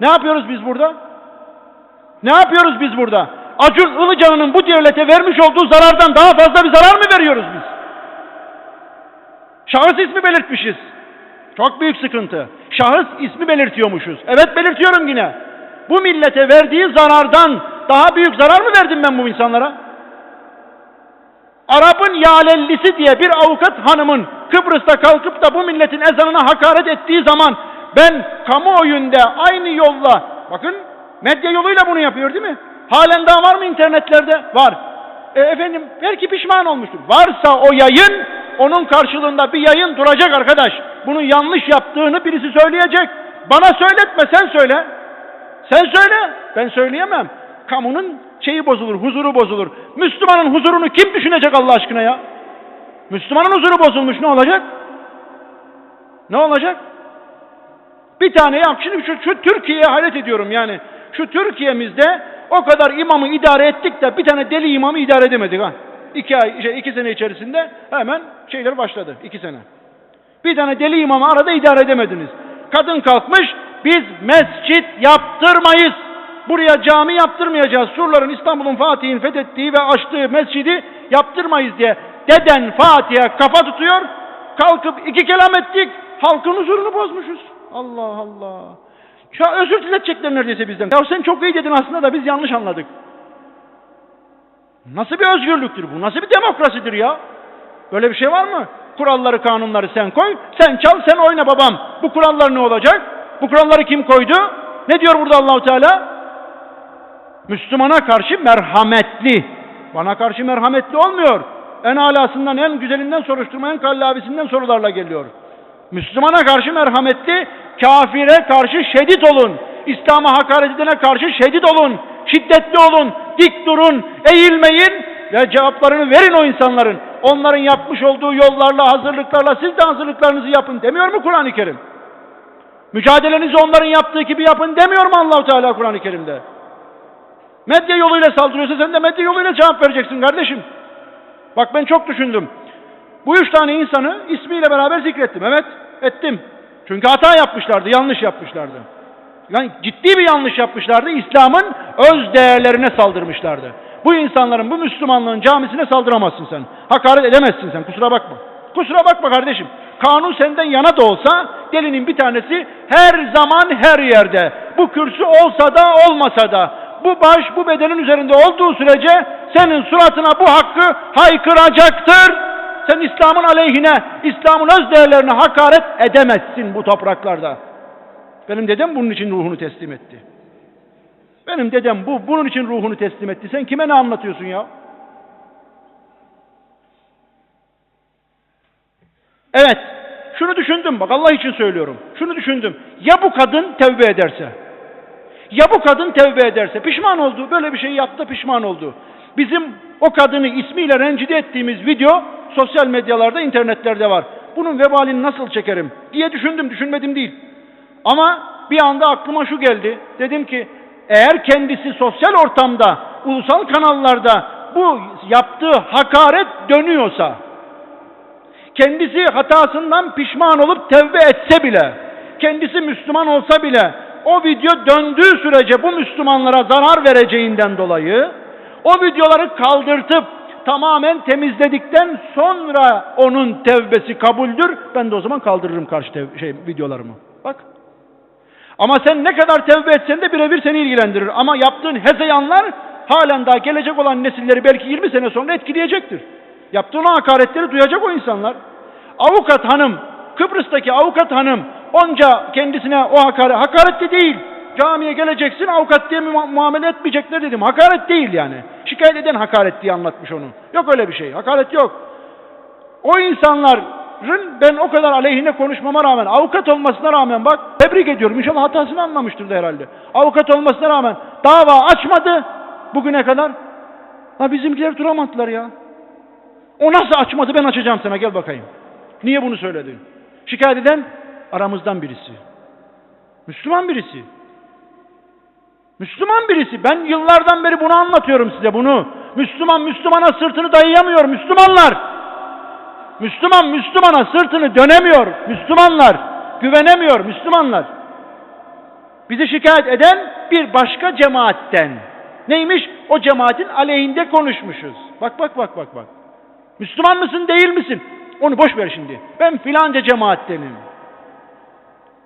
Ne yapıyoruz biz burada? Ne yapıyoruz biz burada? Acun Ilıcalı'nın bu devlete vermiş olduğu zarardan daha fazla bir zarar mı veriyoruz biz? Şahıs ismi belirtmişiz. Çok büyük sıkıntı. Şahıs ismi belirtiyormuşuz. Evet belirtiyorum yine. Bu millete verdiği zarardan daha büyük zarar mı verdim ben bu insanlara? Arap'ın yalellisi diye bir avukat hanımın Kıbrıs'ta kalkıp da bu milletin ezanına hakaret ettiği zaman ben kamuoyunda aynı yolla bakın medya yoluyla bunu yapıyor değil mi? Halen daha var mı internetlerde? Var. E, efendim belki pişman olmuştur. Varsa o yayın onun karşılığında bir yayın duracak arkadaş. Bunun yanlış yaptığını birisi söyleyecek. Bana söyletme sen söyle. Sen söyle. Ben söyleyemem. Kamunun şeyi bozulur, huzuru bozulur. Müslümanın huzurunu kim düşünecek Allah aşkına ya? Müslümanın huzuru bozulmuş ne olacak? Ne olacak? Bir tane ya şimdi şu, şu Türkiye'ye hayret ediyorum yani. Şu Türkiye'mizde o kadar imamı idare ettik de bir tane deli imamı idare edemedik ha. İki ay, şey, iki sene içerisinde hemen şeyler başladı. iki sene. Bir tane deli imamı arada idare edemediniz. Kadın kalkmış, biz mescit yaptırmayız. Buraya cami yaptırmayacağız. Surların İstanbul'un Fatih'in fethettiği ve açtığı mescidi yaptırmayız diye. Deden Fatih'e kafa tutuyor. Kalkıp iki kelam ettik. Halkın huzurunu bozmuşuz. Allah Allah. Ya özür diletecekler neredeyse bizden. Ya sen çok iyi dedin aslında da biz yanlış anladık. Nasıl bir özgürlüktür bu? Nasıl bir demokrasidir ya? Böyle bir şey var mı? Kuralları, kanunları sen koy. Sen çal, sen oyna babam. Bu kurallar ne olacak? Bu kuralları kim koydu? Ne diyor burada Allahu Teala? Müslümana karşı merhametli. Bana karşı merhametli olmuyor. En alasından, en güzelinden soruşturma, en kallavisinden sorularla geliyor. Müslümana karşı merhametli, kafire karşı şiddet olun. İslam'a hakaret edene karşı şiddet olun. Şiddetli olun, dik durun, eğilmeyin ve cevaplarını verin o insanların. Onların yapmış olduğu yollarla, hazırlıklarla siz de hazırlıklarınızı yapın demiyor mu Kur'an-ı Kerim? Mücadelenizi onların yaptığı gibi yapın demiyor mu Allahu Teala Kur'an-ı Kerim'de? Medya yoluyla saldırıyorsa sen de medya yoluyla cevap vereceksin kardeşim. Bak ben çok düşündüm. Bu üç tane insanı ismiyle beraber zikrettim. Evet, ettim. Çünkü hata yapmışlardı, yanlış yapmışlardı. Yani ciddi bir yanlış yapmışlardı. İslam'ın öz değerlerine saldırmışlardı. Bu insanların, bu Müslümanlığın camisine saldıramazsın sen. Hakaret edemezsin sen, kusura bakma. Kusura bakma kardeşim. Kanun senden yana da olsa delinin bir tanesi her zaman her yerde. Bu kürsü olsa da olmasa da bu baş bu bedenin üzerinde olduğu sürece senin suratına bu hakkı haykıracaktır. Sen İslam'ın aleyhine, İslam'ın öz değerlerine hakaret edemezsin bu topraklarda. Benim dedem bunun için ruhunu teslim etti. Benim dedem bu bunun için ruhunu teslim etti. Sen kime ne anlatıyorsun ya? Evet. Şunu düşündüm bak Allah için söylüyorum. Şunu düşündüm. Ya bu kadın tevbe ederse? Ya bu kadın tevbe ederse? Pişman oldu. Böyle bir şey yaptı pişman oldu. Bizim o kadını ismiyle rencide ettiğimiz video sosyal medyalarda, internetlerde var. Bunun vebalini nasıl çekerim diye düşündüm, düşünmedim değil. Ama bir anda aklıma şu geldi. Dedim ki eğer kendisi sosyal ortamda, ulusal kanallarda bu yaptığı hakaret dönüyorsa, kendisi hatasından pişman olup tevbe etse bile, kendisi Müslüman olsa bile o video döndüğü sürece bu Müslümanlara zarar vereceğinden dolayı o videoları kaldırtıp tamamen temizledikten sonra onun tevbesi kabuldür. Ben de o zaman kaldırırım karşı tev- şey, videolarımı. Bak. Ama sen ne kadar tevbe etsen de birebir seni ilgilendirir. Ama yaptığın hezeyanlar halen daha gelecek olan nesilleri belki 20 sene sonra etkileyecektir. Yaptığın o hakaretleri duyacak o insanlar. Avukat hanım, Kıbrıs'taki avukat hanım onca kendisine o hakaret, hakaret de değil. Camiye geleceksin avukat diye mu- muamele etmeyecekler dedim. Hakaret değil yani. Şikayet eden hakaret diye anlatmış onu. Yok öyle bir şey. Hakaret yok. O insanların ben o kadar aleyhine konuşmama rağmen, avukat olmasına rağmen bak tebrik ediyorum. İnşallah hatasını anlamıştır da herhalde. Avukat olmasına rağmen dava açmadı bugüne kadar. Ha bizimkiler duramadılar ya. O nasıl açmadı ben açacağım sana gel bakayım. Niye bunu söyledin? Şikayet eden aramızdan birisi. Müslüman birisi. Müslüman birisi. Ben yıllardan beri bunu anlatıyorum size bunu. Müslüman Müslümana sırtını dayayamıyor Müslümanlar. Müslüman Müslümana sırtını dönemiyor Müslümanlar. Güvenemiyor Müslümanlar. Bizi şikayet eden bir başka cemaatten. Neymiş? O cemaatin aleyhinde konuşmuşuz. Bak bak bak bak bak. Müslüman mısın değil misin? Onu boş ver şimdi. Ben filanca cemaattenim.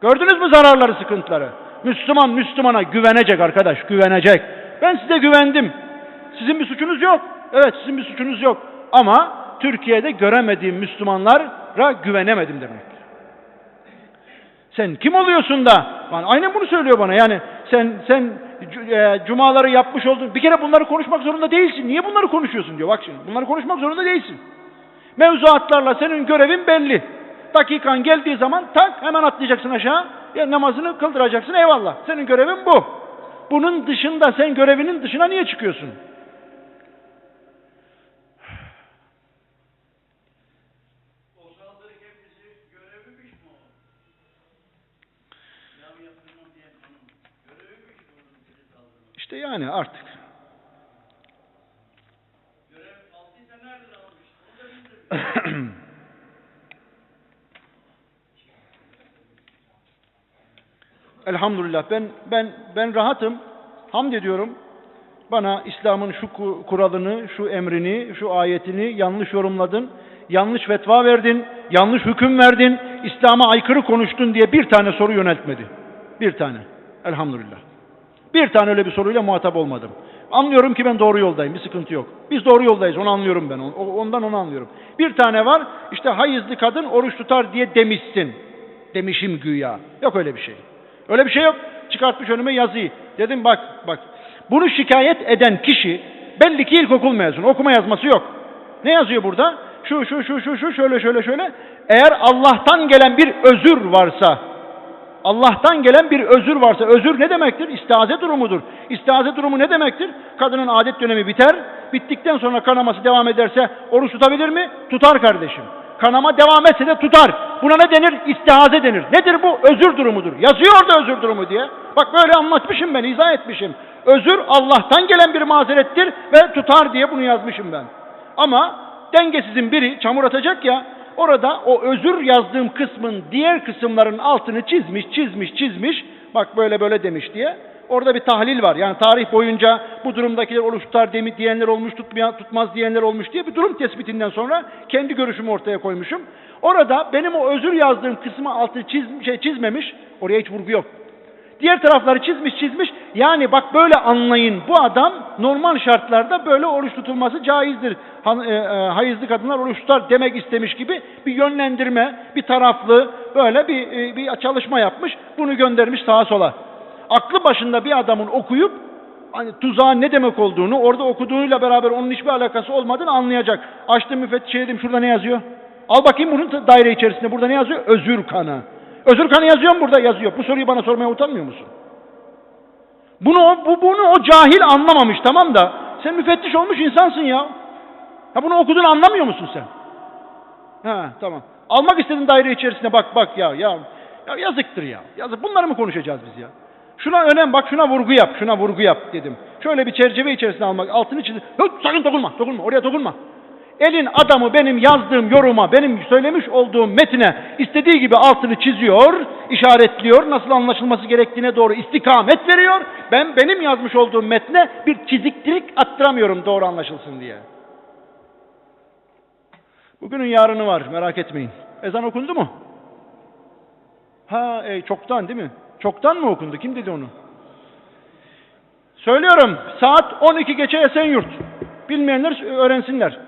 Gördünüz mü zararları, sıkıntıları? Müslüman Müslümana güvenecek arkadaş, güvenecek. Ben size güvendim. Sizin bir suçunuz yok. Evet sizin bir suçunuz yok. Ama Türkiye'de göremediğim Müslümanlara güvenemedim demek. Sen kim oluyorsun da? Yani aynen bunu söylüyor bana. Yani sen sen e, cumaları yapmış oldun. Bir kere bunları konuşmak zorunda değilsin. Niye bunları konuşuyorsun diyor. Bak şimdi bunları konuşmak zorunda değilsin. Mevzuatlarla senin görevin belli. Dakikan geldiği zaman tak hemen atlayacaksın aşağı. Ya namazını kıldıracaksın eyvallah. Senin görevin bu. Bunun dışında sen görevinin dışına niye çıkıyorsun? İşte yani artık. Görev aldıysa nereden almış? Onu da biz de bilmiyoruz. Elhamdülillah ben ben ben rahatım. Hamd ediyorum. Bana İslam'ın şu ku- kuralını, şu emrini, şu ayetini yanlış yorumladın. Yanlış fetva verdin, yanlış hüküm verdin, İslam'a aykırı konuştun diye bir tane soru yöneltmedi. Bir tane. Elhamdülillah. Bir tane öyle bir soruyla muhatap olmadım. Anlıyorum ki ben doğru yoldayım, bir sıkıntı yok. Biz doğru yoldayız, onu anlıyorum ben. Ondan onu anlıyorum. Bir tane var, işte hayızlı kadın oruç tutar diye demişsin. Demişim güya. Yok öyle bir şey. Öyle bir şey yok. Çıkartmış önüme yazıyı. Dedim bak, bak. Bunu şikayet eden kişi belli ki ilkokul mezunu. Okuma yazması yok. Ne yazıyor burada? Şu, şu, şu, şu, şu, şöyle, şöyle, şöyle. Eğer Allah'tan gelen bir özür varsa, Allah'tan gelen bir özür varsa, özür ne demektir? İstiaze durumudur. İstiaze durumu ne demektir? Kadının adet dönemi biter, bittikten sonra kanaması devam ederse oruç tutabilir mi? Tutar kardeşim. Kanama devam etse de tutar. Buna ne denir? İstihaze denir. Nedir bu? Özür durumudur. Yazıyor orada özür durumu diye. Bak böyle anlatmışım ben, izah etmişim. Özür Allah'tan gelen bir mazerettir ve tutar diye bunu yazmışım ben. Ama dengesizin biri çamur atacak ya, orada o özür yazdığım kısmın diğer kısımların altını çizmiş, çizmiş, çizmiş. Bak böyle böyle demiş diye. Orada bir tahlil var. Yani tarih boyunca bu durumdakiler oruç tutar demi diyenler olmuş, tutmayan, tutmaz diyenler olmuş diye bir durum tespitinden sonra kendi görüşümü ortaya koymuşum. Orada benim o özür yazdığım kısmı altı çiz, şey, çizmemiş. Oraya hiç vurgu yok. Diğer tarafları çizmiş çizmiş. Yani bak böyle anlayın. Bu adam normal şartlarda böyle oruç tutulması caizdir. E, e, hayızlı kadınlar oruç tutar demek istemiş gibi bir yönlendirme, bir taraflı böyle bir, e, bir çalışma yapmış. Bunu göndermiş sağa sola. Aklı başında bir adamın okuyup hani tuzağın ne demek olduğunu, orada okuduğuyla beraber onun hiçbir alakası olmadığını anlayacak. Açtım müfettişe dedim şurada ne yazıyor? Al bakayım bunun daire içerisinde burada ne yazıyor? Özür kanı. Özür kanı yazıyor mu burada? Yazıyor. Bu soruyu bana sormaya utanmıyor musun? Bunu bu bunu o cahil anlamamış tamam da sen müfettiş olmuş insansın ya. Ha bunu okuduğunu anlamıyor musun sen? Ha tamam. Almak istediğin daire içerisine bak bak ya ya. Ya yazıktır ya. Yazık. Bunları mı konuşacağız biz ya? Şuna önem bak şuna vurgu yap. Şuna vurgu yap dedim. Şöyle bir çerçeve içerisine almak. Altını çiz. Yok sakın dokunma. Dokunma. Oraya dokunma. Elin adamı benim yazdığım yoruma, benim söylemiş olduğum metine istediği gibi altını çiziyor, işaretliyor, nasıl anlaşılması gerektiğine doğru istikamet veriyor. Ben benim yazmış olduğum metne bir çiziklik attıramıyorum doğru anlaşılsın diye. Bugünün yarını var merak etmeyin. Ezan okundu mu? Ha e, çoktan değil mi? Çoktan mı okundu? Kim dedi onu? Söylüyorum saat 12 geçe Esenyurt. Bilmeyenler öğrensinler.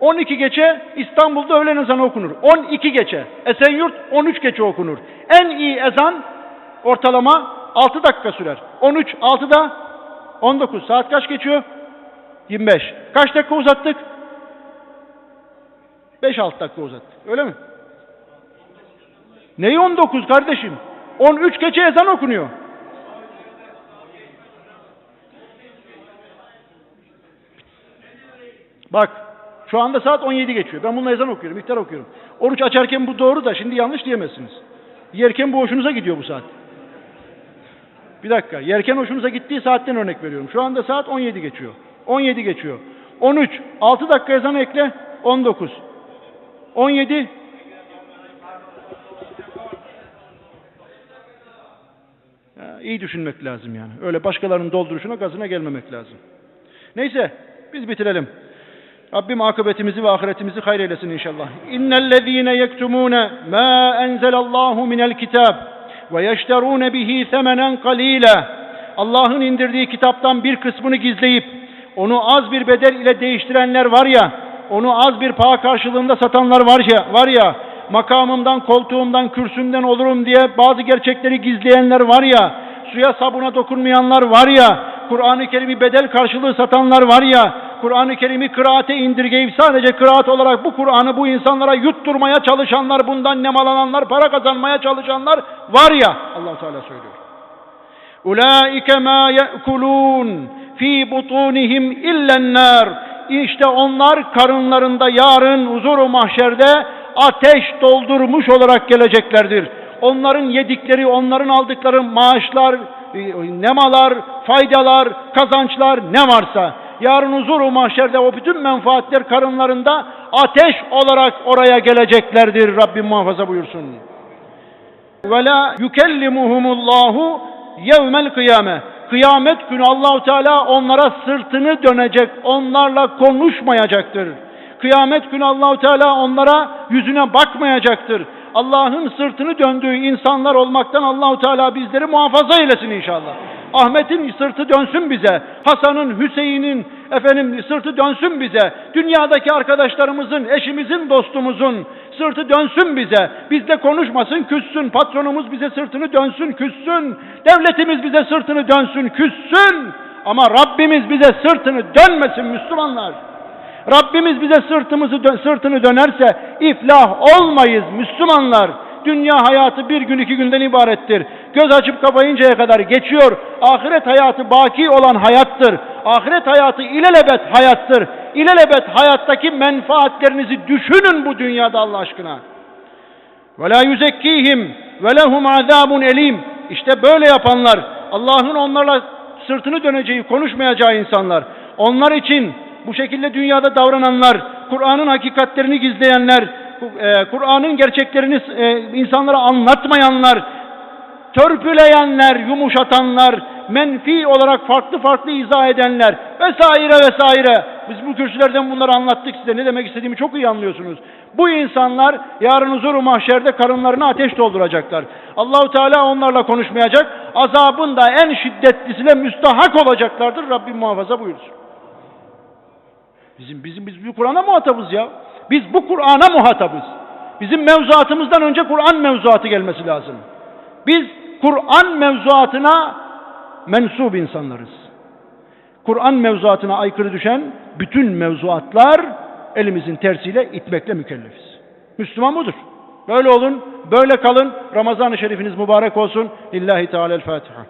12 geçe İstanbul'da öğlen ezanı okunur. 12 geçe. Esenyurt 13 geçe okunur. En iyi ezan ortalama 6 dakika sürer. 13, 6'da 19. Saat kaç geçiyor? 25. Kaç dakika uzattık? 5-6 dakika uzattık. Öyle mi? Neyi 19 kardeşim? 13 geçe ezan okunuyor. Bak şu anda saat 17 geçiyor. Ben bununla ezan okuyorum, iftar okuyorum. Oruç açarken bu doğru da şimdi yanlış diyemezsiniz. Yerken bu hoşunuza gidiyor bu saat. Bir dakika. Yerken hoşunuza gittiği saatten örnek veriyorum. Şu anda saat 17 geçiyor. 17 geçiyor. 13. 6 dakika ezan ekle. 19. 17. Ya, Ya iyi düşünmek lazım yani. Öyle başkalarının dolduruşuna gazına gelmemek lazım. Neyse biz bitirelim. Rabbim akıbetimizi ve ahiretimizi hayır eylesin inşallah. İnnellezîne yektumûne mâ enzelallahu minel kitâb ve yeşterûne bihi semenen qalîlâ. Allah'ın indirdiği kitaptan bir kısmını gizleyip onu az bir bedel ile değiştirenler var ya, onu az bir paha karşılığında satanlar var ya, var ya, makamımdan, koltuğumdan, kürsümden olurum diye bazı gerçekleri gizleyenler var ya, suya sabuna dokunmayanlar var ya, Kur'an-ı Kerim'i bedel karşılığı satanlar var ya, Kur'an-ı Kerim'i kıraate indirgeyip sadece kıraat olarak bu Kur'an'ı bu insanlara yutturmaya çalışanlar, bundan nemalananlar, para kazanmaya çalışanlar var ya, allah Teala söylüyor. Ulaike ma ye'kulun fi butunihim illen nar. İşte onlar karınlarında yarın huzuru mahşerde ateş doldurmuş olarak geleceklerdir. Onların yedikleri, onların aldıkları maaşlar, e, nemalar, faydalar, kazançlar ne varsa yarın huzuru mahşerde o bütün menfaatler karınlarında ateş olarak oraya geleceklerdir. Rabbim muhafaza buyursun. Ve la yukellimuhumullahu yevmel kıyame. Kıyamet günü Allahu Teala onlara sırtını dönecek, onlarla konuşmayacaktır. Kıyamet günü Allahu Teala onlara yüzüne bakmayacaktır. Allah'ın sırtını döndüğü insanlar olmaktan Allahu Teala bizleri muhafaza eylesin inşallah. Ahmet'in sırtı dönsün bize. Hasan'ın, Hüseyin'in efendim sırtı dönsün bize. Dünyadaki arkadaşlarımızın, eşimizin, dostumuzun sırtı dönsün bize. Bizle konuşmasın, küssün. Patronumuz bize sırtını dönsün, küssün. Devletimiz bize sırtını dönsün, küssün. Ama Rabbimiz bize sırtını dönmesin Müslümanlar. Rabbimiz bize sırtımızı sırtını dönerse iflah olmayız Müslümanlar. Dünya hayatı bir gün iki günden ibarettir. Göz açıp kapayıncaya kadar geçiyor. Ahiret hayatı baki olan hayattır. Ahiret hayatı ilelebet hayattır. İlelebet hayattaki menfaatlerinizi düşünün bu dünyada Allah aşkına. Ve la yuzekkihim ve lehum azabun elim. İşte böyle yapanlar Allah'ın onlarla sırtını döneceği, konuşmayacağı insanlar. Onlar için bu şekilde dünyada davrananlar, Kur'an'ın hakikatlerini gizleyenler, e, Kur'an'ın gerçeklerini e, insanlara anlatmayanlar, törpüleyenler, yumuşatanlar, menfi olarak farklı farklı izah edenler vesaire vesaire. Biz bu kürsülerden bunları anlattık size. Ne demek istediğimi çok iyi anlıyorsunuz. Bu insanlar yarın huzuru mahşerde karınlarını ateş dolduracaklar. Allahu Teala onlarla konuşmayacak. Azabın da en şiddetlisine müstahak olacaklardır. Rabbim muhafaza buyursun. Bizim bizim biz bu Kur'an'a muhatabız ya. Biz bu Kur'an'a muhatabız. Bizim mevzuatımızdan önce Kur'an mevzuatı gelmesi lazım. Biz Kur'an mevzuatına mensup insanlarız. Kur'an mevzuatına aykırı düşen bütün mevzuatlar elimizin tersiyle itmekle mükellefiz. Müslüman budur. Böyle olun, böyle kalın. Ramazan-ı Şerifiniz mübarek olsun. Lillahi Teala'l-Fatiha.